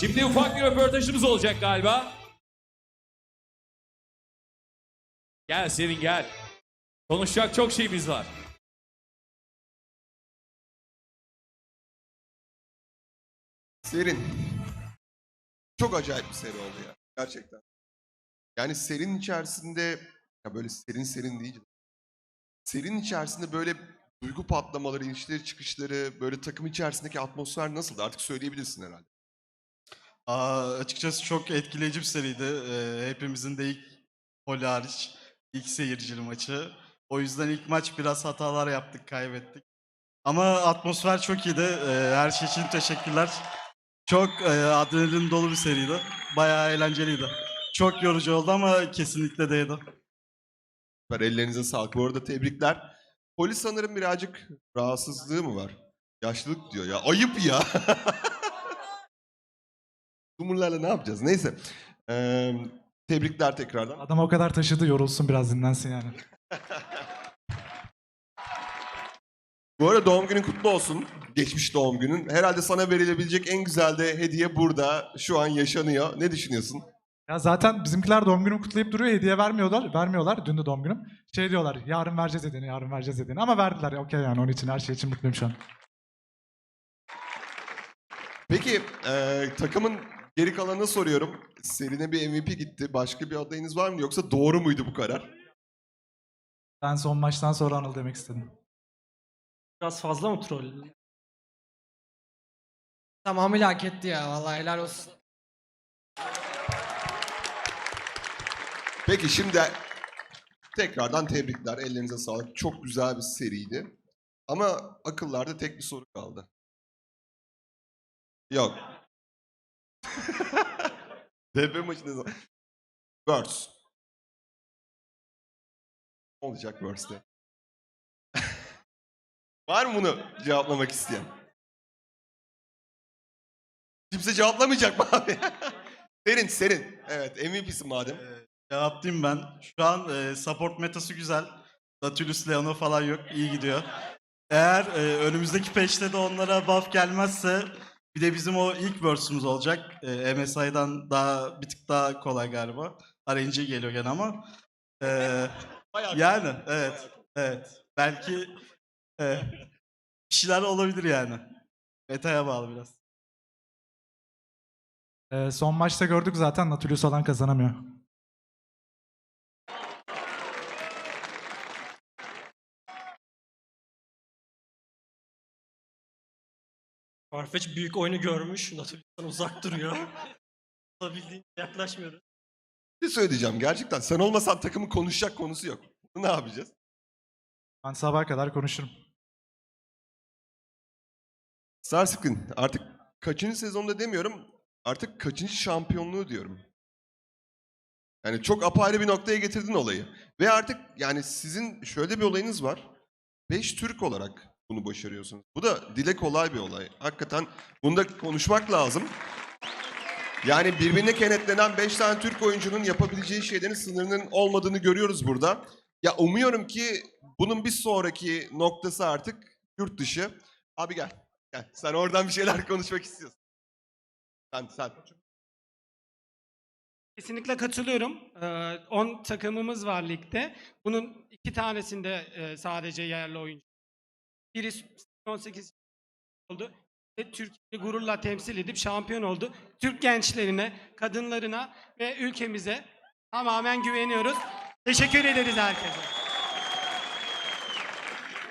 Şimdi ufak bir röportajımız olacak galiba. Gel Serin gel. Konuşacak çok şeyimiz var. Serin. Çok acayip bir seri oldu ya. Gerçekten. Yani serinin içerisinde ya böyle serin serin deyince serinin içerisinde böyle duygu patlamaları, inişleri çıkışları, böyle takım içerisindeki atmosfer nasıldı? Artık söyleyebilirsin herhalde. Aa, açıkçası çok etkileyici bir seriydi. Ee, hepimizin de ilk gol hariç ilk seyircili maçı. O yüzden ilk maç biraz hatalar yaptık, kaybettik. Ama atmosfer çok iyiydi. Ee, her şey için teşekkürler. Çok e, adrenalin dolu bir seriydi. Bayağı eğlenceliydi. Çok yorucu oldu ama kesinlikle değdi. Süper, ellerinize sağlık. Bu arada tebrikler. Polis sanırım birazcık rahatsızlığı mı var? Yaşlılık diyor ya. Ayıp ya. Dumurlarla ne yapacağız? Neyse. Ee, tebrikler tekrardan. Adam o kadar taşıdı yorulsun biraz dinlensin yani. Bu arada doğum günün kutlu olsun. Geçmiş doğum günün. Herhalde sana verilebilecek en güzel de hediye burada. Şu an yaşanıyor. Ne düşünüyorsun? Ya zaten bizimkiler doğum günümü kutlayıp duruyor hediye vermiyorlar. Vermiyorlar. Dün de doğum günüm. Şey diyorlar yarın vereceğiz hediyeni yarın vereceğiz hediyeni. Ama verdiler okey yani onun için her şey için mutluyum şu an. Peki e, takımın geri kalanına soruyorum. Serine bir MVP gitti. Başka bir adayınız var mı? Yoksa doğru muydu bu karar? Ben son maçtan sonra Anıl demek istedim. Biraz fazla mı troll? Tamamıyla hak etti ya. Vallahi helal olsun. Peki şimdi tekrardan tebrikler. Ellerinize sağlık. Çok güzel bir seriydi. Ama akıllarda tek bir soru kaldı. Yok. DP maçı ne zaman? Words. Ne olacak Words'te? Var mı bunu cevaplamak isteyen? Kimse cevaplamayacak mı abi? serin, serin. Evet, MVP'sin madem. Ee, cevaplayayım ben. Şu an e, support metası güzel. Nautilus Leon'u falan yok. iyi gidiyor. Eğer e, önümüzdeki patch'te de onlara buff gelmezse bir de bizim o ilk verse'ümüz olacak. E, MSI'dan daha bir tık daha kolay galiba. RNG geliyor gene ama. E, yani evet. Evet. Belki e, bir şeyler olabilir yani. Meta'ya bağlı biraz. Ee, son maçta gördük zaten Nautilus olan kazanamıyor. Farfetch büyük oyunu görmüş. Nautilus'tan uzak duruyor. Olabildiğince yaklaşmıyoruz. Bir şey söyleyeceğim gerçekten. Sen olmasan takımın konuşacak konusu yok. Ne yapacağız? Ben sabaha kadar konuşurum. Starscreen artık kaçıncı sezonda demiyorum. Artık kaçıncı şampiyonluğu diyorum. Yani çok apayrı bir noktaya getirdin olayı. Ve artık yani sizin şöyle bir olayınız var. Beş Türk olarak bunu başarıyorsunuz. Bu da dile kolay bir olay. Hakikaten bunda konuşmak lazım. Yani birbirine kenetlenen 5 tane Türk oyuncunun yapabileceği şeylerin sınırının olmadığını görüyoruz burada. Ya umuyorum ki bunun bir sonraki noktası artık yurt dışı. Abi gel. Gel. Sen oradan bir şeyler konuşmak istiyorsun. Sen sen. Kesinlikle katılıyorum. Ee, 10 takımımız var ligde. Bunun iki tanesinde e, sadece yerli oyuncu. Biri 18 oldu ve Türkiye'yi gururla temsil edip şampiyon oldu. Türk gençlerine, kadınlarına ve ülkemize tamamen güveniyoruz. Teşekkür ederiz herkese.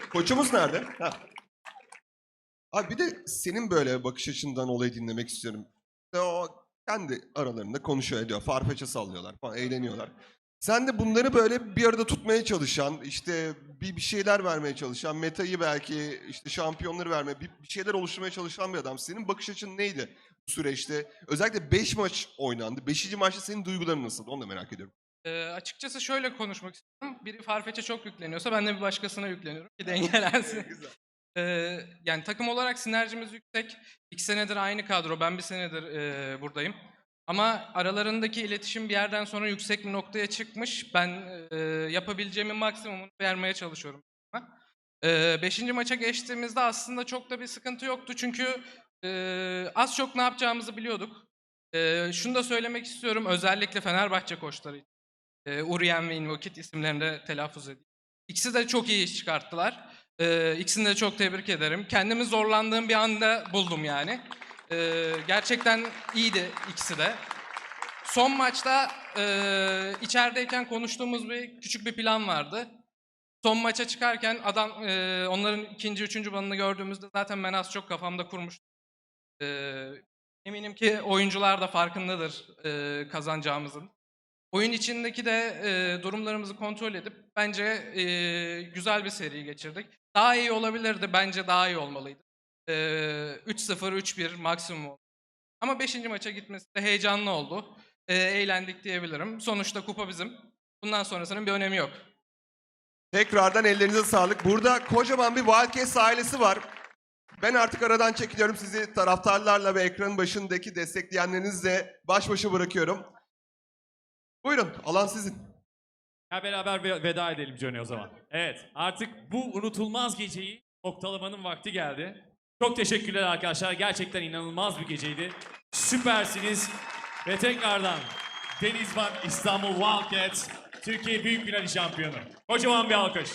Koçumuz nerede? Ha. Abi bir de senin böyle bakış açından olayı dinlemek istiyorum. O kendi aralarında konuşuyor ediyor. Farfetch'e sallıyorlar falan eğleniyorlar. Sen de bunları böyle bir arada tutmaya çalışan, işte bir, bir şeyler vermeye çalışan, metayı belki işte şampiyonları vermeye, bir, bir şeyler oluşturmaya çalışan bir adam. Senin bakış açın neydi bu süreçte? Özellikle 5 maç oynandı. 5. maçta senin duyguların nasıldı? Onu da merak ediyorum. Ee, açıkçası şöyle konuşmak istiyorum. Biri Farfetch'e çok yükleniyorsa ben de bir başkasına yükleniyorum ki dengelensin. Güzel. Ee, yani takım olarak sinerjimiz yüksek. İki senedir aynı kadro. Ben bir senedir e, buradayım. Ama aralarındaki iletişim bir yerden sonra yüksek bir noktaya çıkmış. Ben e, yapabileceğimin maksimumunu vermeye çalışıyorum. E, beşinci maça geçtiğimizde aslında çok da bir sıkıntı yoktu. Çünkü e, az çok ne yapacağımızı biliyorduk. Ee, şunu da söylemek istiyorum özellikle Fenerbahçe koçları için. Ee, Uriyen ve Invokit isimlerini de telaffuz edeyim. İkisi de çok iyi iş çıkarttılar. Ee, ikisini de çok tebrik ederim. Kendimi zorlandığım bir anda buldum yani. Ee, gerçekten iyiydi ikisi de. Son maçta e, içerideyken konuştuğumuz bir küçük bir plan vardı. Son maça çıkarken adam e, onların ikinci, üçüncü banını gördüğümüzde zaten ben az çok kafamda kurmuştum. E, eminim ki oyuncular da farkındadır e, kazanacağımızın. Oyun içindeki de e, durumlarımızı kontrol edip bence e, güzel bir seri geçirdik. Daha iyi olabilirdi, bence daha iyi olmalıydı. E, 3-0, 3-1 maksimum oldu. Ama 5. maça gitmesi de heyecanlı oldu. E, eğlendik diyebilirim. Sonuçta kupa bizim. Bundan sonrasının bir önemi yok. Tekrardan ellerinize sağlık. Burada kocaman bir Wildcats ailesi var. Ben artık aradan çekiliyorum. Sizi taraftarlarla ve ekranın başındaki destekleyenlerinizle baş başa bırakıyorum. Buyurun, alan sizin. Ya beraber ve- veda edelim Johnny o zaman. Evet artık bu unutulmaz geceyi noktalamanın vakti geldi. Çok teşekkürler arkadaşlar. Gerçekten inanılmaz bir geceydi. Süpersiniz. Ve tekrardan Denizban İstanbul Wildcats Türkiye Büyük Finali şampiyonu. Kocaman bir alkış.